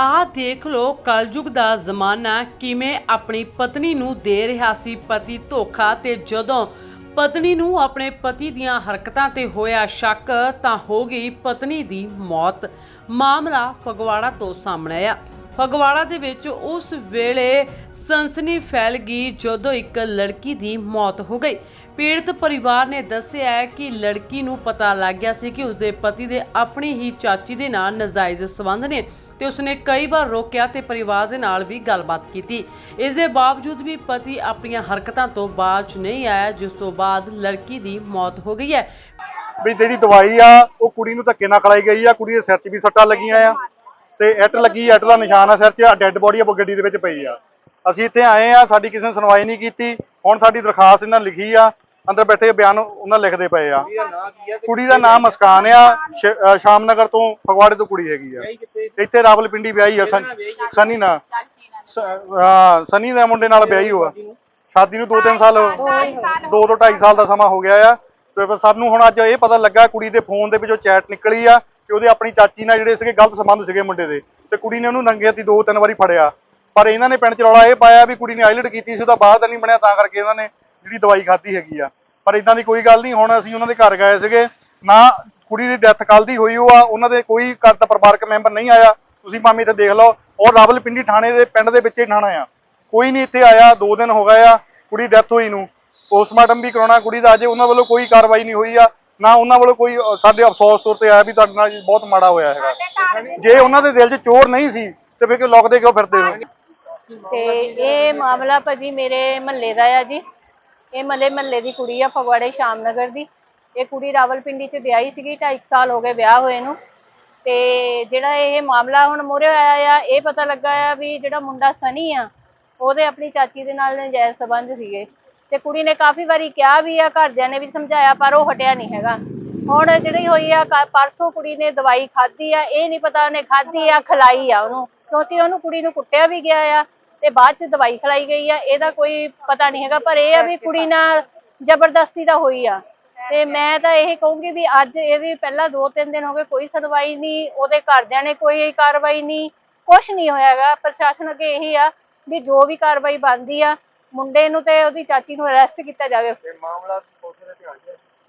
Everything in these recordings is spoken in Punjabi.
ਆਹ ਦੇਖ ਲੋ ਕਲਯੁਗ ਦਾ ਜ਼ਮਾਨਾ ਕਿਵੇਂ ਆਪਣੀ ਪਤਨੀ ਨੂੰ ਦੇ ਰਿਹਾ ਸੀ। ਪਤੀ ਧੋਖਾ ਤੇ ਜਦੋਂ ਪਤਨੀ ਨੂੰ ਆਪਣੇ ਪਤੀ ਦੀਆਂ ਹਰਕਤਾਂ ਤੇ ਹੋਇਆ ਸ਼ੱਕ, ਤਾਂ ਹੋ ਗਈ ਪਤਨੀ ਦੀ ਮੌਤ। ਮਾਮਲਾ ਫਗਵਾੜਾ ਤੋਂ ਸਾਹਮਣੇ ਆਇਆ। ਫਗਵਾੜਾ ਦੇ ਵਿੱਚ ਉਸ ਵੇਲੇ ਸਨਸਨੀ ਫੈਲ ਗਈ, ਜਦੋਂ ਇੱਕ ਲੜਕੀ ਦੀ ਮੌਤ ਹੋ ਗਈ। ਪੀੜਤ ਪਰਿਵਾਰ ਨੇ ਦੱਸਿਆ ਹੈ ਕਿ ਲੜਕੀ ਨੂੰ ਪਤਾ ਲੱਗ ਗਿਆ ਸੀ ਕਿ ਉਸਦੇ ਪਤੀ ਦੇ ਆਪਣੀ ਹੀ ਚਾਚੀ ਦੇ ਨਾਲ ਨਾਜਾਇਜ਼ ਸੰਬੰਧ ਨੇ। ਤੇ ਉਸਨੇ ਕਈ ਵਾਰ ਰੋਕਿਆ ਤੇ ਪਰਿਵਾਰ ਦੇ ਨਾਲ ਵੀ ਗੱਲਬਾਤ ਕੀਤੀ। ਇਸ ਦੇ ਬਾਵਜੂਦ ਵੀ ਪਤੀ ਆਪਣੀਆਂ ਹਰਕਤਾਂ ਤੋਂ ਬਾਜ਼ ਨਹੀਂ ਆਇਆ, ਜਿਸ ਤੋਂ ਬਾਅਦ ਲੜਕੀ ਦੀ ਮੌਤ ਹੋ ਗਈ ਹੈ। ਵੀ ਜਿਹੜੀ ਦਵਾਈ ਆ, ਉਹ ਕੁੜੀ ਨੂੰ ਧੱਕੇ ਨਾਲ ਖਲਾਈ ਗਈ ਆ, ਕੁੜੀ ਦੇ ਸਿਰ 'ਚ ਵੀ ਸੱਟਾਂ ਲੱਗੀਆਂ ਆ। ਤੇ ਐਟ ਲੱਗੀ ਐਟ ਦਾ ਨਿਸ਼ਾਨ ਆ ਸਿਰ 'ਚ ਆ ਡੈੱਡ ਬੋਡੀ ਆ ਗੱਡੀ ਦੇ ਵਿੱਚ ਪਈ ਆ। ਅਸੀਂ ਇੱਥੇ ਆਏ ਆ, ਸਾਡੀ ਕਿਸੇ ਨੇ ਸੁਣਵਾਈ ਨਹੀਂ ਕੀਤੀ। ਹੁਣ ਸਾਡੀ ਦਰਖਾਸਤ ਇਹਨਾਂ ਲਿਖੀ ਆ ਅੰਦਰ ਬੈਠੇ ਬਿਆਨ ਉਹਨਾਂ ਲਿਖਦੇ ਪਏ ਆ। ਕੁੜੀ ਦਾ ਨਾਮ ਮਸਕਾਨ ਆ। ਸ਼ਾਮਨਗਰ ਤੋਂ ਫਗਵਾੜੇ ਤੋਂ ਕੁੜੀ ਹੈਗੀ ਆ। ਇੱਥੇ ਰਾਵਲਪਿੰਡੀ ਵਿਆਹੀ ਆ ਸਨ- ਸਨੀ ਨਾਲ। ਸਨੀ ਦੇ ਮੁੰਡੇ ਨਾਲ ਵਿਆਹੀ ਹੋਆ। ਸ਼ਾਦੀ ਨੂੰ 2-3 ਸਾਲ 2 ਤੋਂ 2.5 ਸਾਲ ਦਾ ਸਮਾਂ ਹੋ ਗਿਆ ਆ। ਤੇ ਫਿਰ ਸਾਨੂੰ ਹੁਣ ਅੱਜ ਇਹ ਪਤਾ ਲੱਗਾ ਕੁੜੀ ਦੇ ਫੋਨ ਦੇ ਵਿੱਚੋਂ ਚੈਟ ਨਿਕਲੀ ਆ ਕਿ ਉਹਦੇ ਆਪਣੀ ਚਾਚੀ ਨਾਲ ਜਿਹੜੇ ਸੀਗੇ ਗਲਤ ਸੰਬੰਧ ਸੀਗੇ ਮੁੰਡੇ ਦੇ। ਤੇ ਕੁੜੀ ਨੇ ਉਹਨੂੰ ਨੰਗੇ ਹੱਥੀ ਦੋ ਤਿੰਨ ਵਾਰੀ ਫੜਿਆ। ਪਰ ਇਹਨਾਂ ਨੇ ਪਿੰਡ ਚ ਰੌਲਾ ਇਹ ਪਾਇਆ ਵੀ ਕੁੜੀ ਨੇ ਆਈਲਟ ਕੀਤੀ ਸੀ ਉਹਦਾ ਬਾਅਦ ਨਹੀਂ ਬਣਿਆ ਤਾਂ ਕਰਕੇ ਇਹਨਾਂ ਨੇ ਜਿਹੜੀ ਦਵਾਈ ਖਾਧੀ ਹੈਗੀ ਆ। ਪਰ ਇਦਾਂ ਦੀ ਕੋਈ ਗੱਲ ਨਹੀਂ ਹੁਣ ਅਸੀਂ ਉਹਨਾਂ ਦੇ ਘਰ ਗਏ ਸੀਗੇ ਨਾ ਕੁੜੀ ਦੀ ਡੈਥ ਕੱਲ ਦੀ ਹੋਈ ਉਹ ਆ ਉਹਨਾਂ ਦੇ ਕੋਈ ਘਰ ਦਾ ਪਰਿਵਾਰਕ ਮੈਂਬਰ ਨਹੀਂ ਆਇਆ ਤੁਸੀਂ ਭਾਵੇਂ ਇੱਥੇ ਦੇਖ ਲਓ ਔਰ ਰਾਵਲਪਿੰਡੀ ਥਾਣੇ ਦੇ ਪਿੰਡ ਦੇ ਵਿੱਚ ਹੀ ਥਾਣਾ ਆ। ਕੋਈ ਨਹੀਂ ਇੱਥੇ ਆਇਆ 2 ਦਿਨ ਹੋ ਗਏ ਆ ਕੁੜੀ ਡੈਥ ਹੋਈ ਨੂੰ। ਪੋਸਟਮਾਰਟਮ ਵੀ ਕਰਾਉਣਾ ਕੁੜੀ ਦਾ ਅਜੇ ਉਹਨਾਂ ਵੱਲੋਂ ਕੋਈ ਕਾਰਵਾਈ ਨਹੀਂ ਹੋਈ ਆ ਨਾ ਉਹਨਾਂ ਵੱਲੋਂ ਕੋਈ ਸਾਡੇ ਅਫਸੋਸ ਤੌਰ ਤੇ ਆਇਆ ਵੀ ਤੁਹਾਡੇ ਨਾਲ ਬਹੁਤ ਮਾੜਾ ਹੋਇਆ ਹੈਗਾ। ਜੇ ਉਹਨਾਂ ਦੇ ਦਿਲ 'ਚ ਚੋਰ ਨਹੀਂ ਸੀ ਤੇ ਫਿਰ ਕਿਉਂ ਲੁਕਦੇ ਕਿਉਂ ਫਿਰਦੇ ਹੋ? ਤੇ ਇਹ ਮਾਮਲਾ ਭਾਜੀ ਮੇਰੇ ਮਹੱਲੇ ਦਾ ਆ ਜੀ। ਇਹ ਮਹੱਲੇ ਮਹੱਲੇ ਦੀ ਕੁੜੀ ਆ, ਫਗਵਾੜੇ ਸ਼ਾਮਨਗਰ ਦੀ। ਇਹ ਕੁੜੀ ਰਾਵਲਪਿੰਡੀ 'ਚ ਵਿਆਹੀ ਸੀਗੀ 2.5 ਸਾਲ ਹੋ ਗਏ ਵਿਆਹ ਹੋਏ ਨੂੰ। ਤੇ ਜਿਹੜਾ ਇਹ ਮਾਮਲਾ ਹੁਣ ਮੂਹਰੇ ਆਇਆ ਆ ਇਹ ਪਤਾ ਲੱਗਾ ਆ ਵੀ ਜਿਹੜਾ ਮੁੰਡਾ ਸਨੀ ਆ, ਉਹਦੇ ਆਪਣੀ ਚਾਚੀ ਦੇ ਨਾਲ ਨਜਾਇਜ਼ ਸੰਬੰਧ ਸੀਗੇ। ਤੇ ਕੁੜੀ ਨੇ ਕਾਫੀ ਵਾਰੀ ਕਿਹਾ ਵੀ ਆ, ਘਰਦਿਆਂ ਨੇ ਵੀ ਸਮਝਾਇਆ, ਪਰ ਉਹ ਹਟਿਆ ਨਹੀਂ ਹੈਗਾ। ਹੁਣ ਜਿਹੜੀ ਹੋਈ ਆ ਪਰਸੋਂ ਕੁੜੀ ਨੇ ਦਵਾਈ ਖਾਧੀ ਆ, ਇਹ ਨਹੀਂ ਪਤਾ ਉਹਨੇ ਖਾਧੀ ਆ, ਖਲਾਈ ਆ ਉਹਨੂੰ। ਕਿਉਂਕਿ ਉਹਨੂੰ ਕੁੜੀ ਨੂੰ ਕੁੱਟਿਆ ਵੀ ਗਿਆ ਆ। ਤੇ ਬਾਅਦ ਚ ਦਵਾਈ ਖਲਾਈ ਗਈ ਆ ਇਹਦਾ ਕੋਈ ਪਤਾ ਨਹੀਂ ਹੈਗਾ ਪਰ ਇਹ ਆ ਵੀ ਕੁੜੀ ਨਾਲ ਜ਼ਬਰਦਸਤੀ ਦਾ ਹੋਈ ਆ। ਤੇ ਮੈਂ ਤਾਂ ਇਹ ਕਹੂੰਗੀ ਵੀ ਅੱਜ ਇਹਦੀ ਪਹਿਲਾਂ ਦੋ ਤਿੰਨ ਦਿਨ ਹੋ ਗਏ ਕੋਈ ਸੁਣਵਾਈ ਨਹੀਂ ਉਹਦੇ ਘਰਦਿਆਂ ਨੇ ਕੋਈ ਕਾਰਵਾਈ ਨਹੀਂ ਕੁਝ ਨਹੀਂ ਹੋਇਆਗਾ। ਪ੍ਰਸ਼ਾਸਨ ਅੱਗੇ ਇਹੀ ਆ ਵੀ ਜੋ ਵੀ ਕਾਰਵਾਈ ਬਣਦੀ ਆ ਮੁੰਡੇ ਨੂੰ ਤੇ ਉਹਦੀ ਚਾਚੀ ਨੂੰ ਅਰੈਸਟ ਕੀਤਾ ਜਾਵੇ।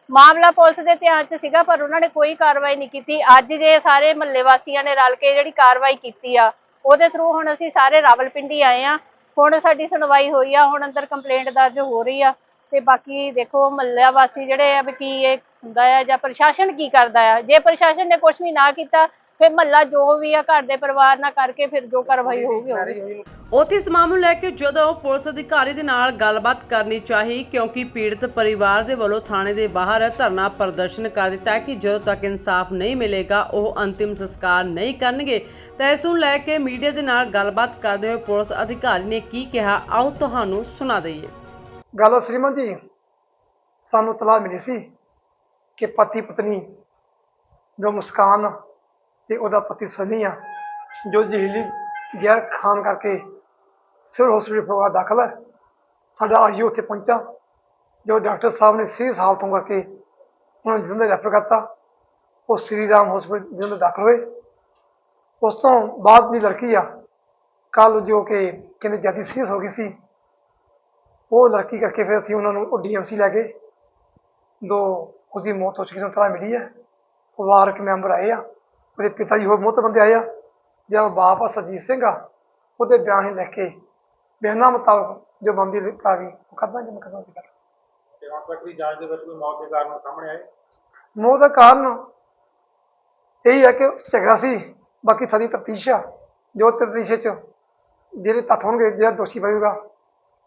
ਮਾਮਲਾ ਪੁਲਿਸ ਦੇ ਧਿਆਨ 'ਚ ਸੀਗਾ ਪਰ ਉਹਨਾਂ ਨੇ ਕੋਈ ਕਾਰਵਾਈ ਨਹੀਂ ਕੀਤੀ। ਅੱਜ ਜੇ ਸਾਰੇ ਮਹੱਲੇ ਵਾਸੀਆਂ ਨੇ ਰਲ ਕੇ ਜਿਹੜੀ ਕਾਰਵਾਈ ਕੀਤੀ ਆ ਉਹਦੇ ਥਰੂ ਹੁਣ ਅਸੀਂ ਸਾਰੇ ਰਾਵਲਪਿੰਡੀ ਆਏ ਆ। ਹੁਣ ਸਾਡੀ ਸੁਣਵਾਈ ਹੋਈ ਆ, ਹੁਣ ਅੰਦਰ ਕੰਪਲੇਂਟ ਦਰਜ ਹੋ ਰਹੀ ਆ। ਤੇ ਬਾਕੀ ਦੇਖੋ ਮਹੱਲਾ ਵਾਸੀ ਜਿਹੜੇ ਆ ਵੀ ਕੀ ਇਹ ਹੁੰਦਾ ਆ ਜਾਂ ਪ੍ਰਸ਼ਾਸਨ ਕੀ ਕਰਦਾ ਆ? ਜੇ ਪ੍ਰਸ਼ਾਸਨ ਨੇ ਕੁਝ ਵੀ ਨਾ ਕੀਤਾ ਫਿਰ ਮਹੱਲਾ ਜੋ ਵੀ ਆ ਘਰ ਦੇ ਪਰਿਵਾਰ ਨਾਲ ਕਰਕੇ ਫਿਰ ਜੋ ਕਾਰਵਾਈ ਹੋਊਗੀ ਹੋਊਗੀ ਉੱਥੇ ਇਸ ਮਾਮਲੇ ਨੂੰ ਲੈ ਕੇ ਜਦੋਂ ਪੁਲਿਸ ਅਧਿਕਾਰੀ ਦੇ ਨਾਲ ਗੱਲਬਾਤ ਕਰਨੀ ਚਾਹੀ ਕਿਉਂਕਿ ਪੀੜਤ ਪਰਿਵਾਰ ਦੇ ਵੱਲੋਂ ਥਾਣੇ ਦੇ ਬਾਹਰ ਧਰਨਾ ਪ੍ਰਦਰਸ਼ਨ ਕਰ ਦਿੱਤਾ ਹੈ ਕਿ ਜਦੋਂ ਤੱਕ ਇਨਸਾਫ ਨਹੀਂ ਮਿਲੇਗਾ ਉਹ ਅੰਤਿਮ ਸੰਸਕਾਰ ਨਹੀਂ ਕਰਨਗੇ। ਤਾਂ ਇਸ ਨੂੰ ਲੈ ਕੇ ਮੀਡੀਆ ਦੇ ਨਾਲ ਗੱਲਬਾਤ ਕਰਦੇ ਹੋਏ ਪੁਲਿਸ ਅਧਿਕਾਰੀ ਨੇ ਕੀ ਕਿਹਾ ਆਓ ਤੁਹਾਨੂੰ ਸੁਣਾ ਦਈਏ। ਗੱਲ ਸ਼੍ਰੀਮਾਨ ਜੀ ਸਾਨੂੰ ਤਲਾਹ ਮਿਲੀ ਸੀ ਕਿ ਪਤੀ ਪਤਨੀ ਜੋ ਮੁਸਕਾਨ ਤੇ ਉਹਦਾ ਪਤੀ ਸਨੀ ਆ ਜੋ ਜ਼ਹਿਰੀਲੀ ਜ਼ਹਿਰ ਖਾਣ ਕਰਕੇ ਸਿਰ ਹਸਪੀਟਲ ਫਗਵਾ ਦਾਖਲ ਹੈ। ਸਾਡਾ ਆਈਓ ਉੱਥੇ ਪਹੁੰਚਾ, ਜੋ ਡਾਕਟਰ ਸਾਹਿਬ ਨੇ ਸੀਰੀਅਸ ਹਾਲਤ ਹੋਣ ਕਰਕੇ ਉਹਨਾਂ ਨੂੰ ਜਲੰਧਰ ਰੈਫਰ ਕਰਤਾ। ਉਹ ਸ੍ਰੀ ਰਾਮ ਹਸਪੀਟਲ ਜਲੰਧਰ ਦਾਖਲ ਹੋਏ। ਉਸ ਤੋਂ ਬਾਅਦ ਦੀ ਲੜਕੀ ਆ ਕੱਲ ਜੋ ਕਿ ਕਹਿੰਦੇ ਜ਼ਿਆਦਾ ਸੀਰੀਅਸ ਹੋ ਗਈ ਸੀ, ਉਹ ਲੜਕੀ ਕਰਕੇ ਫਿਰ ਅਸੀਂ ਉਹਨਾਂ ਨੂੰ ਉਹ ਡੀਐਮਸੀ ਲੈ ਗਏ। ਦੋ ਉਸਦੀ ਮੌਤ ਹੋ ਚੁੱਕੀ ਸਾਨੂੰ ਤਲਾਹ ਮਿਲੀ ਹੈ। ਪਰਿਵਾਰਕ ਮੈਂਬਰ ਆਏ ਆ। ਉਹਦੇ ਪਿਤਾ ਜੀ ਹੋਰ ਬਹੁਤ ਬੰਦੇ ਆਏ ਆ ਜਿਹੜਾ ਬਾਪ ਆ ਸਰਜੀਤ ਸਿੰਘ ਆ ਉਹਦੇ ਬਿਆਨ ਹੀ ਲਿਖ ਕੇ ਬਿਆਨਾਂ ਮੁਤਾਬਕ ਜੋ ਬੰਦੀ ਕਾਰਵਾਈ ਉਹ ਕਰਦਾ ਜਿਵੇਂ ਕਰਦਾ ਸੀ ਤੇ ਹੁਣ ਤੱਕ ਦੀ ਜਾਂਚ ਦੇ ਵਿੱਚ ਕੋਈ ਮੌਤ ਦੇ ਕਾਰਨ ਸਾਹਮਣੇ ਆਏ? ਮੌਤ ਦਾ ਕਾਰਨ ਇਹ ਹੈ ਕਿ ਝਗੜਾ ਸੀ ਬਾਕੀ ਸਾਡੀ ਤਫਤੀਸ਼ ਆ ਜੋ ਤਫਤੀਸ਼ ਚ ਜਿਹੜੇ ਤੱਥ ਹੋਣਗੇ ਜਿਹੜਾ ਦੋਸ਼ੀ ਪਵੇਗਾ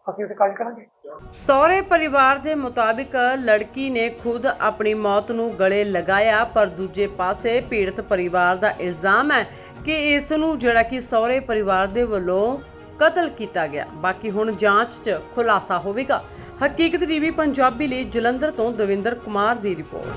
ਅਸੀਂ ਉਸ ਕਾਰਜ ਕਰਾਂਗੇ। ਸਹੁਰੇ ਪਰਿਵਾਰ ਦੇ ਮੁਤਾਬਿਕ ਲੜਕੀ ਨੇ ਖੁਦ ਆਪਣੀ ਮੌਤ ਨੂੰ ਗਲੇ ਲਗਾਇਆ, ਪਰ ਦੂਜੇ ਪਾਸੇ ਪੀੜਤ ਪਰਿਵਾਰ ਦਾ ਇਲਜ਼ਾਮ ਹੈ ਕਿ ਇਸ ਨੂੰ ਜਿਹੜਾ ਕਿ ਸਹੁਰੇ ਪਰਿਵਾਰ ਦੇ ਵੱਲੋਂ ਕਤਲ ਕੀਤਾ ਗਿਆ। ਬਾਕੀ ਹੁਣ ਜਾਂਚ 'ਚ ਖੁਲਾਸਾ ਹੋਵੇਗਾ। ਹਕੀਕਤ ਟੀਵੀ ਪੰਜਾਬੀ ਲਈ ਜਲੰਧਰ ਤੋਂ ਦਵਿੰਦਰ ਕੁਮਾਰ ਦੀ ਰਿਪੋਰਟ।